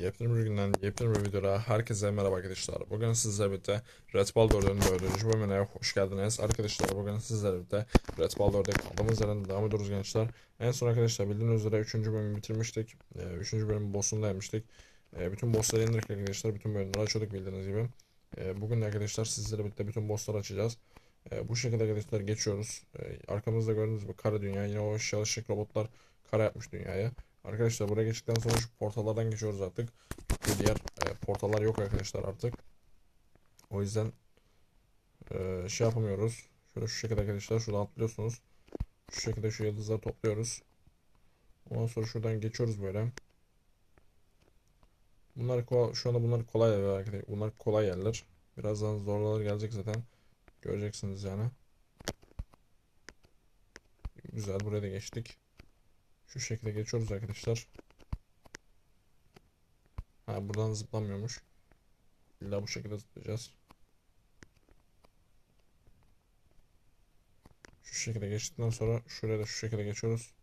Yepyeni bir günden yepyeni bir videoda herkese merhaba arkadaşlar. Bugün sizlerle birlikte Red Ball 4'ün 4. bölümüne hoş geldiniz. Arkadaşlar bugün sizlerle birlikte Red Ball 4'e kaldığımız yerden devam ediyoruz gençler. En son arkadaşlar bildiğiniz üzere 3. bölümü bitirmiştik. 3. bölümün boss'unu yemiştik. E, Bütün boss'ları indirdik arkadaşlar. Bütün bölümleri açıyorduk bildiğiniz gibi. E, Bugün arkadaşlar sizlerle birlikte bütün boss'ları açacağız. Bu şekilde arkadaşlar geçiyoruz. Arkamızda gördüğünüz gibi kara dünya. Yine o çalışacak robotlar kara yapmış dünyaya. Arkadaşlar buraya geçtikten sonra şu portallardan geçiyoruz artık. Çünkü diğer e, portallar yok arkadaşlar artık. O yüzden e, şey yapamıyoruz. Şöyle şu şekilde arkadaşlar şuradan atlıyorsunuz. Şu şekilde şu yıldızları topluyoruz. Ondan sonra şuradan geçiyoruz böyle. Bunlar şu anda bunlar kolay yerler arkadaşlar. Bunlar kolay yerler. Birazdan zorlar gelecek zaten. Göreceksiniz yani. Güzel buraya da geçtik. Şu şekilde geçiyoruz arkadaşlar. Ha buradan zıplamıyormuş. İlla bu şekilde zıplayacağız. Şu şekilde geçtikten sonra şuraya da şu şekilde geçiyoruz.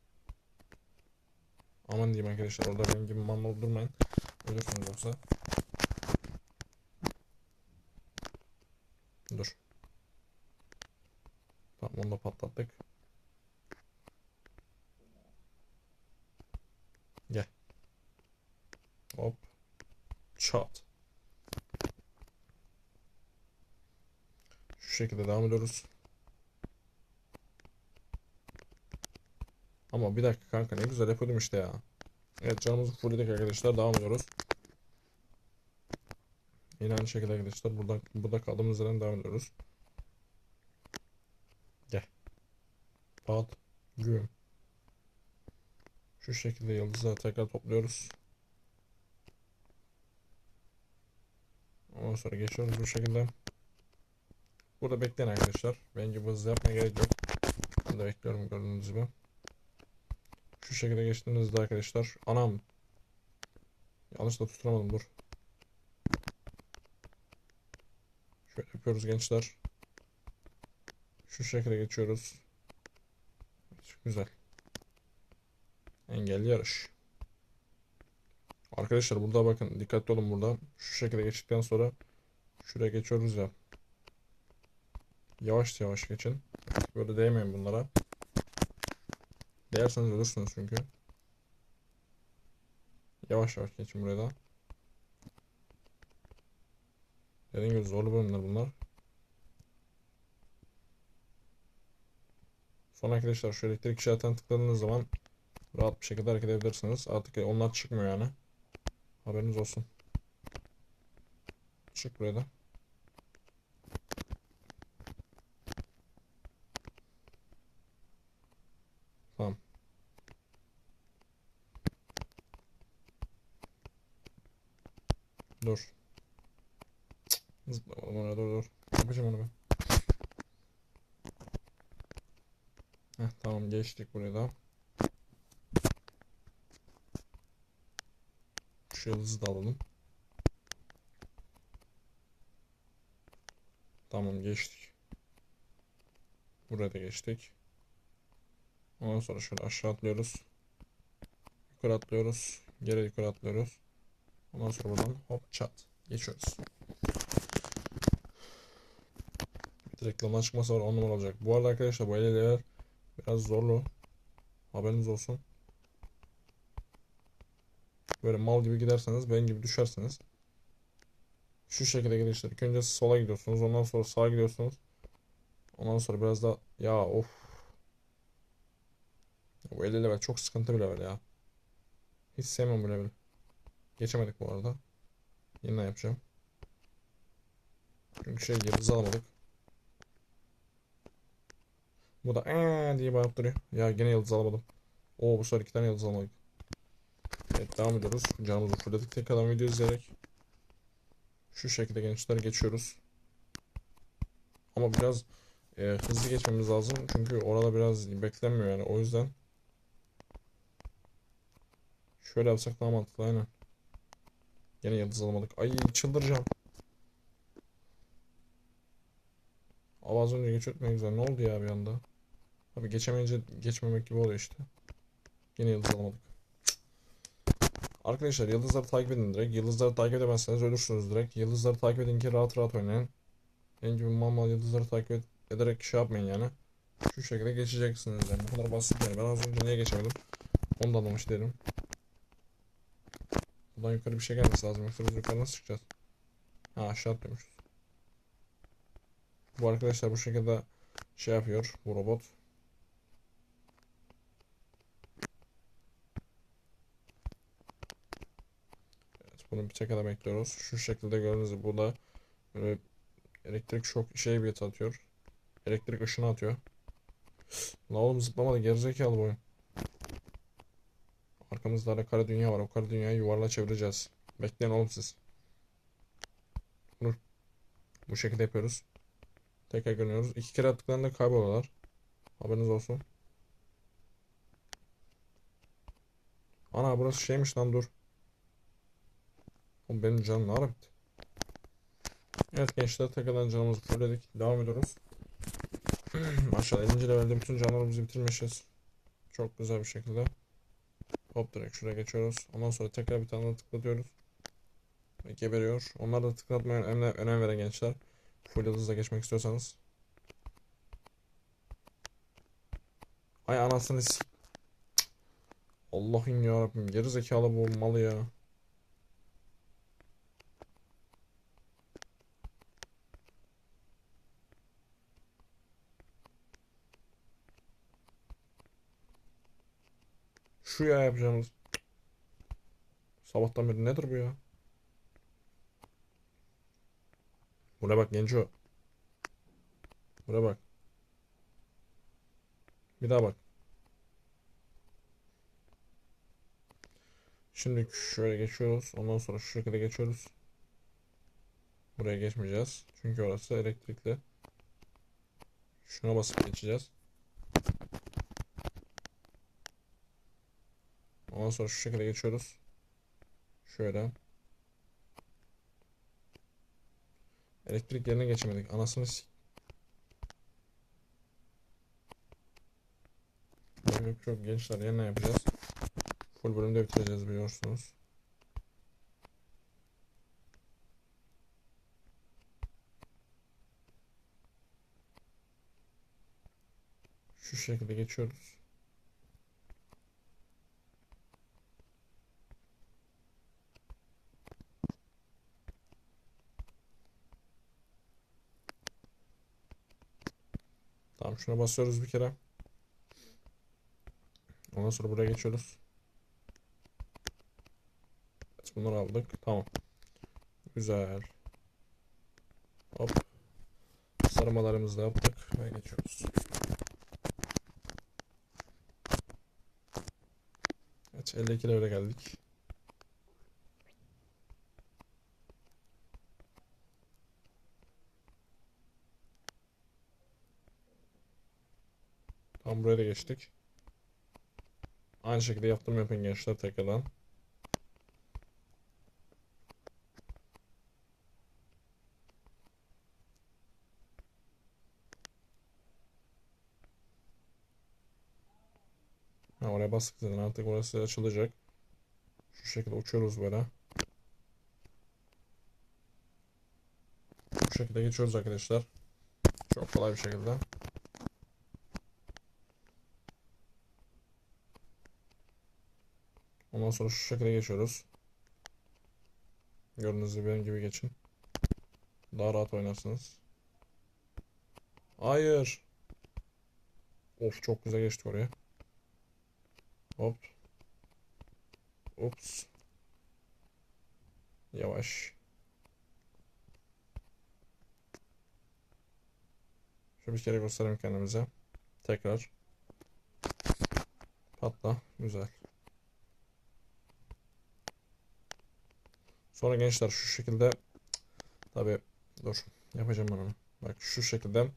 Aman diyeyim arkadaşlar orada benim gibi mal durmayın. Ölürsünüz yoksa. Dur. Tamam onu da patlattık. Gel. Hop. Çat. Şu şekilde devam ediyoruz. Ama bir dakika kanka ne güzel yapıyordum işte ya. Evet canımızı fullledik arkadaşlar devam ediyoruz. Yine aynı şekilde arkadaşlar buradan burada kaldığımız yerden devam ediyoruz. Gel. Pat. Güm. Şu şekilde yıldızları tekrar topluyoruz. Ondan sonra geçiyoruz bu şekilde. Burada bekleyin arkadaşlar. Bence bu hızlı yapmaya gerek yok. De bekliyorum gördüğünüz gibi. Şu şekilde geçtiğinizde arkadaşlar. Anam. Yanlışla tutturamadım dur. Şöyle yapıyoruz gençler. Şu şekilde geçiyoruz. Güzel. Engelli yarış. Arkadaşlar burada bakın dikkatli olun burada. Şu şekilde geçtikten sonra şuraya geçiyoruz ya. Yavaş yavaş geçin. Böyle değmeyin bunlara. Değerseniz ölürsünüz çünkü. Yavaş yavaş geçin buraya da. Dediğim gibi zorlu bölümler bunlar. Sonra arkadaşlar şu elektrik işaretine tıkladığınız zaman rahat bir şekilde hareket edebilirsiniz. Artık onlar çıkmıyor yani. Haberiniz olsun. Çık buraya da. Tamam. Dur. Zıplamadım oraya dur dur. Yapacağım onu ben. Heh, tamam geçtik buraya da. Şu yıldızı da alalım. Tamam geçtik. Buraya da geçtik. Ondan sonra şöyle aşağı atlıyoruz. Yukarı atlıyoruz. Geri yukarı atlıyoruz. Ondan sonra buradan hop çat. Geçiyoruz. Bir reklamdan çıkmasa var 10 numara olacak. Bu arada arkadaşlar bu eleler biraz zorlu. Haberiniz olsun. Böyle mal gibi giderseniz benim gibi düşersiniz. Şu şekilde gidişler. İlk önce sola gidiyorsunuz. Ondan sonra sağa gidiyorsunuz. Ondan sonra biraz da ya of. Bu 50 level çok sıkıntı bir level ya. Hiç sevmem bu level. Geçemedik bu arada. Yeniden yapacağım. Çünkü şey yıldız alamadık. Bu da eee diye bağırıp duruyor. Ya gene yıldız alamadım. Oo bu sefer iki tane yıldız alamadık. Evet devam ediyoruz. Canımızı fullledik. Tekrardan video izleyerek. Şu şekilde gençler geçiyoruz. Ama biraz e, hızlı geçmemiz lazım. Çünkü orada biraz beklenmiyor yani. O yüzden şöyle yapsak daha mantıklı aynen. Yine yıldız alamadık. Ay çıldıracağım. Ama az önce ne güzel. Ne oldu ya bir anda? Abi geçemeyince geçmemek gibi oluyor işte. Yine yıldız alamadık. Arkadaşlar yıldızları takip edin direkt. Yıldızları takip edemezseniz ölürsünüz direkt. Yıldızları takip edin ki rahat rahat oynayın. Benim gibi mal yıldızları takip ed- ederek şey yapmayın yani. Şu şekilde geçeceksiniz yani. Bu kadar basit yani. Ben az önce niye geçemedim? Onu da anlamış değilim. Buradan yukarı bir şey gelmesi lazım. Yoksa biz yukarı nasıl çıkacağız? Ha aşağı atlıyormuşuz. Bu arkadaşlar bu şekilde şey yapıyor. Bu robot. Bunu bir kadar bekliyoruz. Şu şekilde gördüğünüz gibi bu da elektrik şok şey bir atıyor. Elektrik ışını atıyor. La oğlum zıplamadı gerizekalı bu oyun. Arkamızda hala kara dünya var. O kara dünyayı yuvarla çevireceğiz. Bekleyin oğlum siz. Bunu bu şekilde yapıyoruz. Tekrar görüyoruz. İki kere attıklarında kayboluyorlar. Haberiniz olsun. Ana burası şeymiş lan dur. Oğlum benim canım ne ara bitti? Evet gençler tekrardan canımızı fullledik. Devam ediyoruz. Maşallah 50. levelde bütün canlarımızı bitirmişiz. Çok güzel bir şekilde. Hop direkt şuraya geçiyoruz. Ondan sonra tekrar bir tane tıklatıyoruz. Ve geberiyor. Onlar da tıklatmaya önem, veren gençler. Full hızla geçmek istiyorsanız. Ay anasını Cık. Allah'ım yarabbim geri zekalı bu malı ya. Şu ya yapacağımız. Cık. Sabahtan beri nedir bu ya? Buraya bak Genco. Buraya bak. Bir daha bak. Şimdi şöyle geçiyoruz. Ondan sonra şu şekilde geçiyoruz. Buraya geçmeyeceğiz. Çünkü orası elektrikli. Şuna basıp geçeceğiz. Ondan sonra şu şekilde geçiyoruz. Şöyle. Elektrik yerine geçemedik. Anasını s- Yok yok gençler yerine yapacağız. Full bölümde bitireceğiz biliyorsunuz. Şu şekilde geçiyoruz. Tamam şuna basıyoruz bir kere. Ondan sonra buraya geçiyoruz. Evet, bunları aldık. Tamam. Güzel. Hop. Sarmalarımızı da yaptık ve geçiyoruz. Evet 52 levre geldik. Geçtik. Aynı şekilde yaptım yapın gençler tekrardan. Ha, oraya bastık zaten artık orası açılacak. Şu şekilde uçuyoruz böyle. Bu şekilde geçiyoruz arkadaşlar. Çok kolay bir şekilde. Ondan sonra şu şekilde geçiyoruz. Gördüğünüz gibi benim gibi geçin. Daha rahat oynarsınız. Hayır. Of çok güzel geçtik oraya. Hop. Ups. Yavaş. Şu bir kere göstereyim kendimize. Tekrar. Patla. Güzel. Sonra gençler şu şekilde. Tabi dur. Yapacağım ben onu. Bak şu şekilde.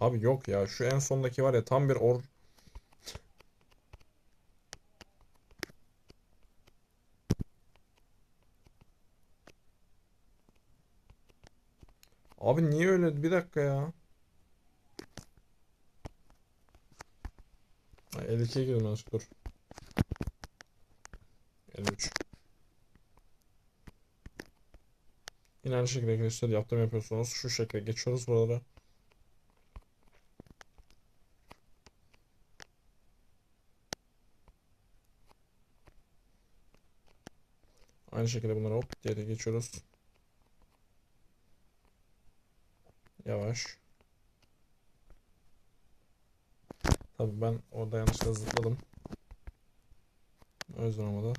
Abi yok ya şu en sondaki var ya tam bir or Abi niye öyle? Bir dakika ya Ay, 52'ye girdim yanlış dur. 53. Yine aynı şekilde arkadaşlar yaptığım yapıyorsunuz. Şu şekilde geçiyoruz buralara. Aynı şekilde bunları hop diye geçiyoruz. Yavaş. Tabii ben orada yanlışlıkla zıpladım. Yüzden olmadı.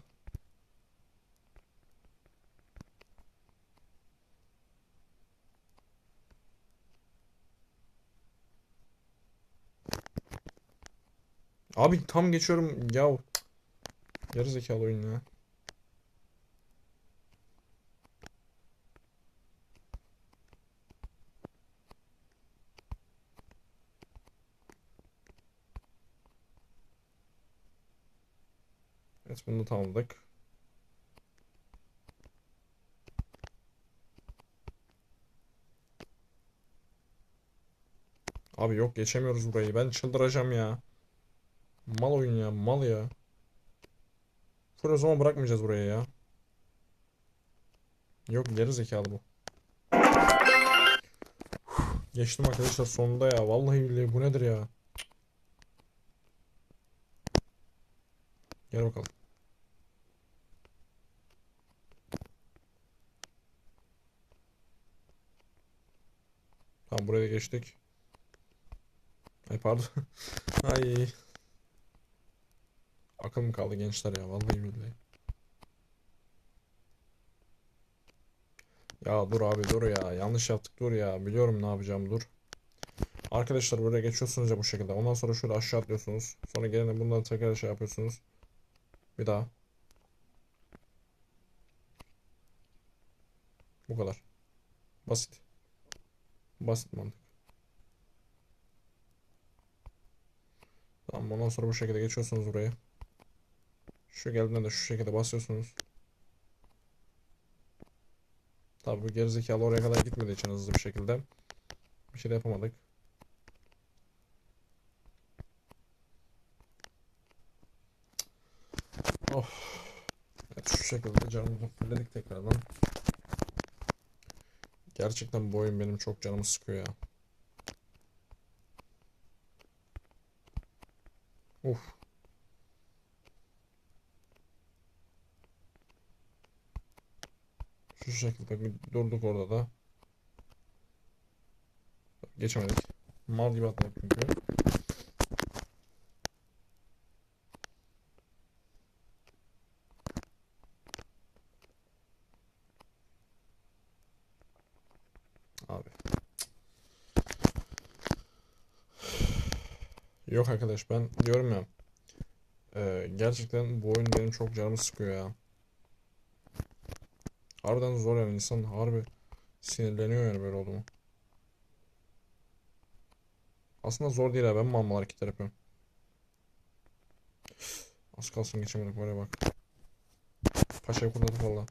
Abi tam geçiyorum ya. Yarı zekalı oyun ya. Evet bunu da tamamladık. Abi yok geçemiyoruz burayı. Ben çıldıracağım ya. Mal oyun ya. Mal ya. Full o zaman bırakmayacağız burayı ya. Yok geri zekalı bu. Geçtim arkadaşlar sonunda ya. Vallahi billahi bu nedir ya? Gel bakalım. Tamam buraya geçtik. Ay pardon. Ay. Akıl mı kaldı gençler ya vallahi billahi. Ya dur abi dur ya. Yanlış yaptık dur ya. Biliyorum ne yapacağım dur. Arkadaşlar buraya geçiyorsunuz ya bu şekilde. Ondan sonra şöyle aşağı atlıyorsunuz. Sonra gelin bunları tekrar şey yapıyorsunuz. Bir daha. Bu kadar. Basit. Basit mantık. Tamam ondan sonra bu şekilde geçiyorsunuz buraya. Şu geldiğinde de şu şekilde basıyorsunuz. Tabii bu gerizekalı oraya kadar gitmediği için hızlı bir şekilde bir şey de yapamadık. Of. Evet şu şekilde canımızı fulledik tekrardan. Gerçekten bu oyun benim çok canımı sıkıyor ya. Uf. Şu şekilde bir durduk orada da. Geçemedik. Mal gibi atladık çünkü. Abi. Yok arkadaş ben diyorum ya. e, gerçekten bu oyun benim çok canımı sıkıyor ya. Harbiden zor yani insan harbi sinirleniyor yani böyle oldu mu. Aslında zor değil ha ben mal mal yapıyorum. Az kalsın geçemedik buraya bak. Paşayı kurtardık valla.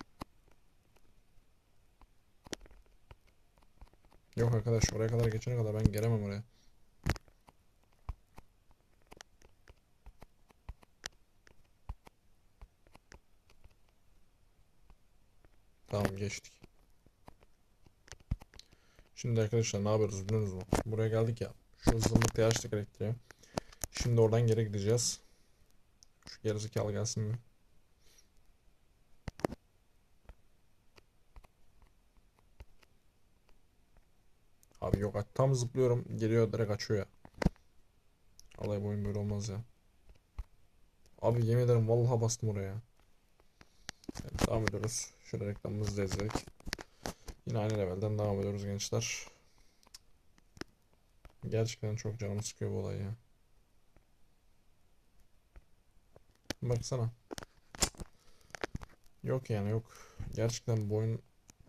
Yok arkadaş oraya kadar geçene kadar ben gelemem oraya. Tamam geçtik. Şimdi arkadaşlar ne yapıyoruz biliyorsunuz mu? Buraya geldik ya. Şu zımbırtıyı açtık elektriği. Şimdi oradan geri gideceğiz. Şu gerizekalı gelsin mi? Abi yok tam zıplıyorum geliyor direkt açıyor ya. Alay bu oyun böyle olmaz ya. Abi yemin ederim vallahi bastım oraya. Evet, devam ediyoruz. Şöyle reklamımızı da izledik. Yine aynı levelden devam ediyoruz gençler. Gerçekten çok canımı sıkıyor bu olay ya. Baksana. Yok yani yok. Gerçekten bu oyun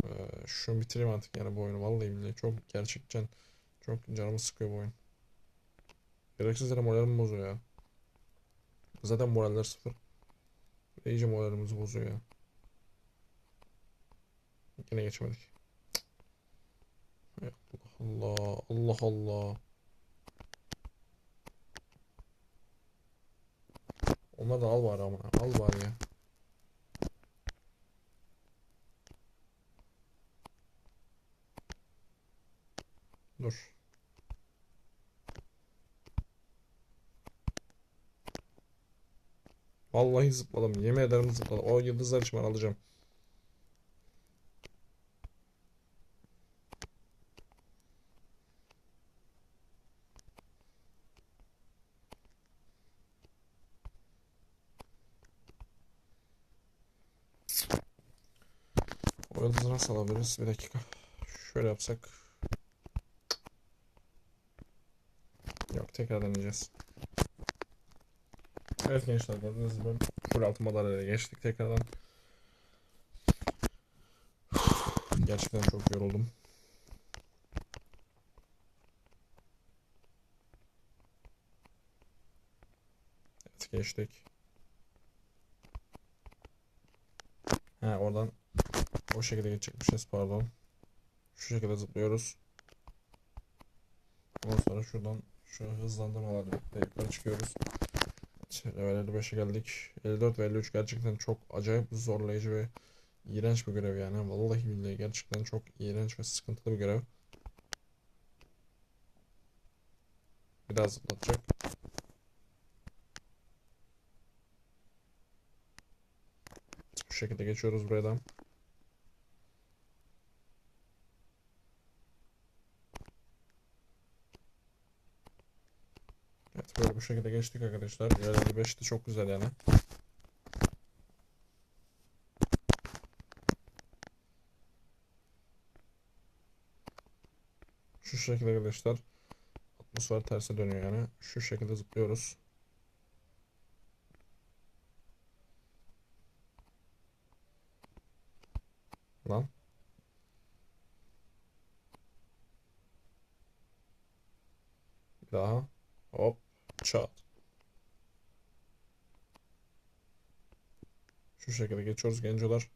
e, şunu bitireyim artık yani bu vallahi billahi çok gerçekten çok canımı sıkıyor bu oyun. Gereksiz yere moralimi bozuyor ya. Zaten moraller sıfır. İyice moralimizi bozuyor ya. Yine geçemedik. Allah. Allah Allah. Onları da al bari ama. Al bari ya. Dur. Vallahi zıpladım. Yemin ederim zıpladım. O yıldızlar için ben alacağım. Yıldızı nasıl alabiliriz? Bir dakika. Şöyle yapsak. Yok tekrar deneyeceğiz. Evet gençler gördüğünüz gibi full altı madalyaya geçtik tekrardan. Gerçekten çok yoruldum. Evet geçtik. Ha oradan o şekilde geçecekmişiz pardon. Şu şekilde zıplıyoruz. Ondan sonra şuradan şu hızlandırmalarla birlikte yukarı çıkıyoruz. Level 55'e geldik. 54 ve 53 gerçekten çok acayip zorlayıcı ve iğrenç bir görev yani. Vallahi billahi gerçekten çok iğrenç ve sıkıntılı bir görev. Biraz zıplatacak. Bu şekilde geçiyoruz buradan. Evet böyle bu şekilde geçtik arkadaşlar. Level 55 de çok güzel yani. Şu şekilde arkadaşlar. Atmosfer terse dönüyor yani. Şu şekilde zıplıyoruz. Lan. Daha. Hop. Çat. Şu şekilde geçiyoruz gencolar.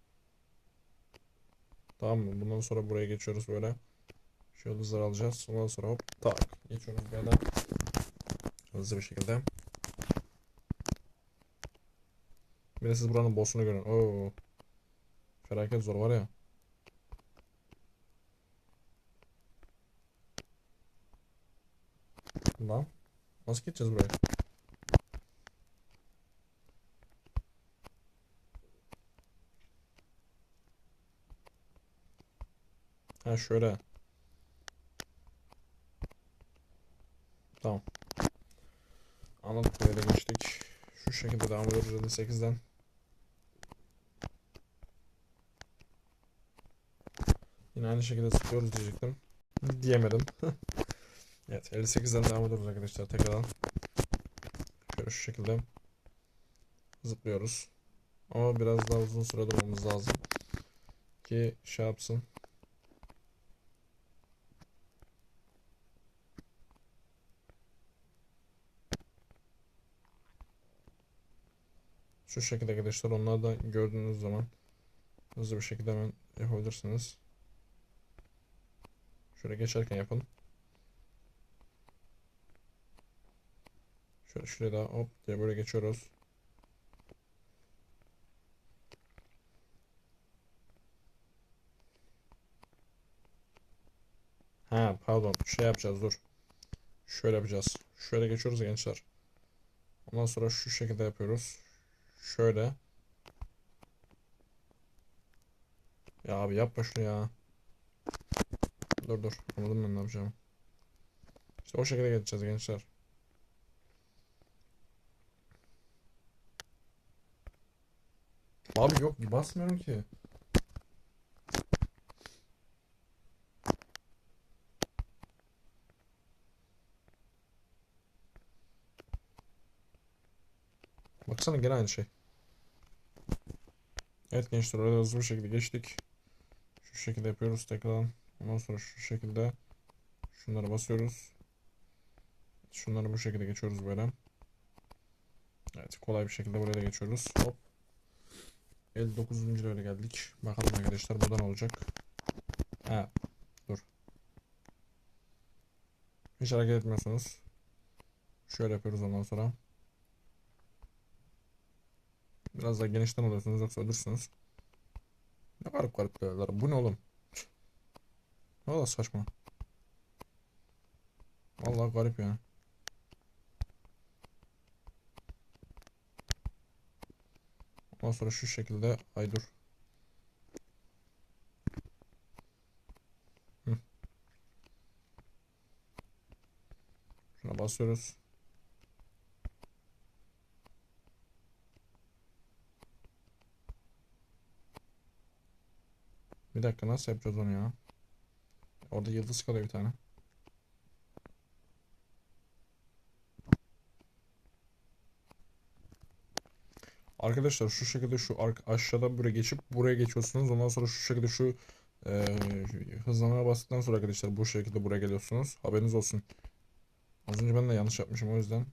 Tamam mı? Bundan sonra buraya geçiyoruz böyle. Şu yıldızları alacağız. Ondan sonra hop tak. Geçiyoruz böyle. Hızlı bir şekilde. Bir de siz buranın boss'unu görün. Oo. Felaket zor var ya. Lan. Nasıl geçeceğiz buraya? Ha şöyle. Tamam. Anladık böyle geçtik. Şu şekilde devam ediyoruz 58'den. Yine aynı şekilde zıplıyoruz diyecektim. Diyemedim. Evet 58'den devam ediyoruz arkadaşlar tekrardan. Şöyle şu şekilde zıplıyoruz. Ama biraz daha uzun süre durmamız lazım. Ki şey yapsın. Şu şekilde arkadaşlar onlar da gördüğünüz zaman hızlı bir şekilde hemen yapabilirsiniz. Şöyle geçerken yapın. Şöyle şuraya da hop diye böyle geçiyoruz. Ha pardon şey yapacağız dur. Şöyle yapacağız. Şöyle geçiyoruz gençler. Ondan sonra şu şekilde yapıyoruz. Şöyle. Ya abi yapma şunu ya. Dur dur. Anladım ben ne yapacağım. İşte o şekilde geçeceğiz gençler. Abi yok basmıyorum ki. Baksana gene aynı şey. Evet gençler orada hızlı bir şekilde geçtik. Şu şekilde yapıyoruz tekrardan. Ondan sonra şu şekilde şunları basıyoruz. Şunları bu şekilde geçiyoruz böyle. Evet kolay bir şekilde buraya da geçiyoruz. Hop. 59. levele geldik. Bakalım arkadaşlar buradan olacak. Ha, dur. Hiç hareket etmiyorsunuz. Şöyle yapıyoruz ondan sonra. Biraz daha genişten alıyorsunuz yoksa ölürsünüz. Ne garip garip diyorlar. Bu ne oğlum? Kadar saçma. Vallahi garip yani. Ondan sonra şu şekilde ay dur. Hı. Şuna basıyoruz. Bir dakika nasıl yapacağız onu ya? Orada yıldız kalıyor bir tane. Arkadaşlar şu şekilde şu aşağıdan buraya geçip buraya geçiyorsunuz. Ondan sonra şu şekilde şu eee hızlanmaya bastıktan sonra arkadaşlar bu şekilde buraya geliyorsunuz. Haberiniz olsun. Az önce ben de yanlış yapmışım o yüzden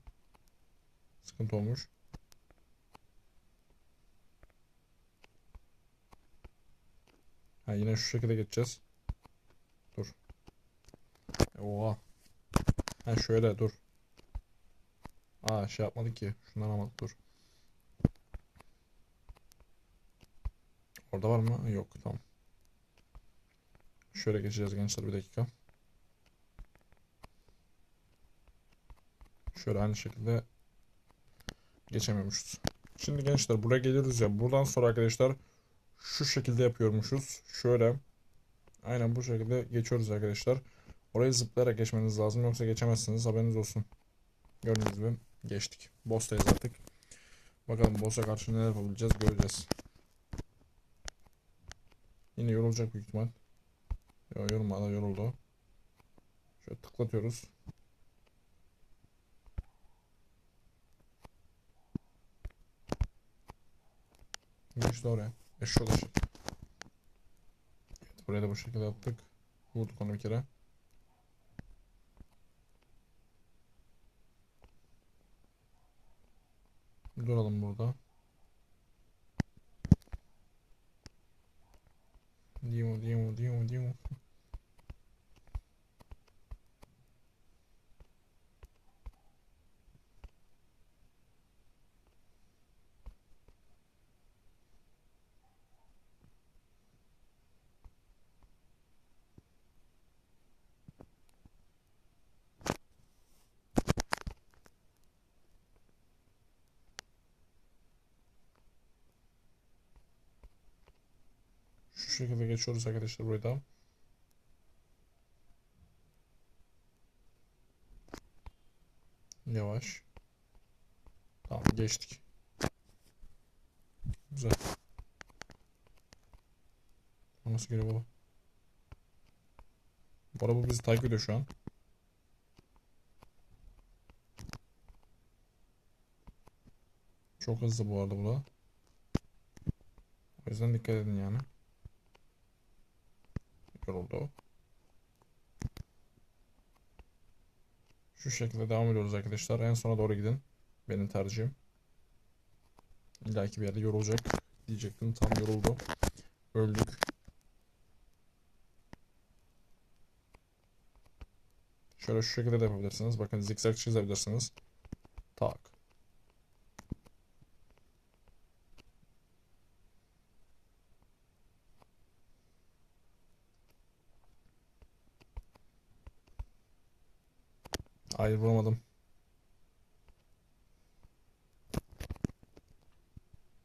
sıkıntı olmuş. Ha yine şu şekilde geçeceğiz. Dur. Oha. Ha şöyle dur. Aa şey yapmadık ki. Şundan almadık dur. Orada var mı? Yok tamam. Şöyle geçeceğiz gençler bir dakika. Şöyle aynı şekilde geçemiyormuşuz. Şimdi gençler buraya geliyoruz ya. Buradan sonra arkadaşlar şu şekilde yapıyormuşuz. Şöyle. Aynen bu şekilde geçiyoruz arkadaşlar. Orayı zıplayarak geçmeniz lazım. Yoksa geçemezsiniz. Haberiniz olsun. Gördüğünüz gibi geçtik. Boss'tayız artık. Bakalım boss'a karşı neler yapabileceğiz göreceğiz. Yine yorulacak büyük ihtimal. Yo, yorulmadı yoruldu. Şöyle tıklatıyoruz. Geçti oraya. Eşşoğlu eşek. Evet, buraya da bu şekilde yaptık. Vurduk onu bir kere. Duralım burada. Diam, diam. Şu şekilde geçiyoruz arkadaşlar burada. Yavaş. Tamam geçtik. Güzel. Bu Nasıl geliyor baba? Bu araba bizi takip ediyor şu an. Çok hızlı bu arada bu da. O yüzden dikkat edin yani. Yoruldu. Şu şekilde devam ediyoruz arkadaşlar. En sona doğru gidin. Benim tercihim. İlla ki bir yerde yorulacak diyecektim. Tam yoruldu. Öldük. Şöyle şu şekilde de yapabilirsiniz. Bakın zikzak çizebilirsiniz. Tak. Hayır vuramadım.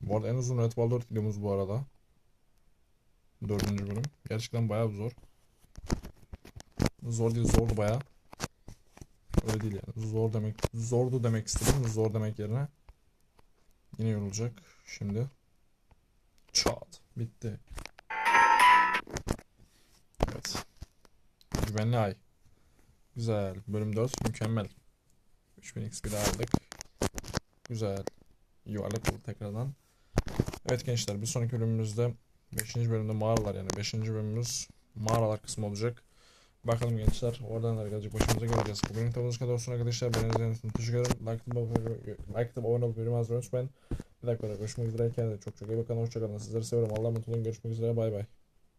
Bu arada en uzun Red Ball 4 videomuz bu arada. Dördüncü bölüm. Gerçekten bayağı zor. Zor değil zordu bayağı. Öyle değil yani. Zor demek. Zordu demek istedim. Zor demek yerine. Yine yorulacak. Şimdi. Çat. Bitti. Evet. Güvenli ay. Güzel. Bölüm 4 mükemmel. 3000 XP de aldık. Güzel. Yuvarlak oldu tekrardan. Evet gençler bir sonraki bölümümüzde 5. bölümde mağaralar yani 5. bölümümüz mağaralar kısmı olacak. Bakalım gençler oradan neler gelecek başımıza göreceğiz. Bugün kitabımız kadar olsun arkadaşlar. Beni izlediğiniz için teşekkür ederim. Like atıp like atıp abone. Bir dakika görüşmek üzere. Kendinize çok çok iyi bakın. Hoşçakalın. Sizleri seviyorum. Allah'a emanet olun. Görüşmek üzere. Bay bay.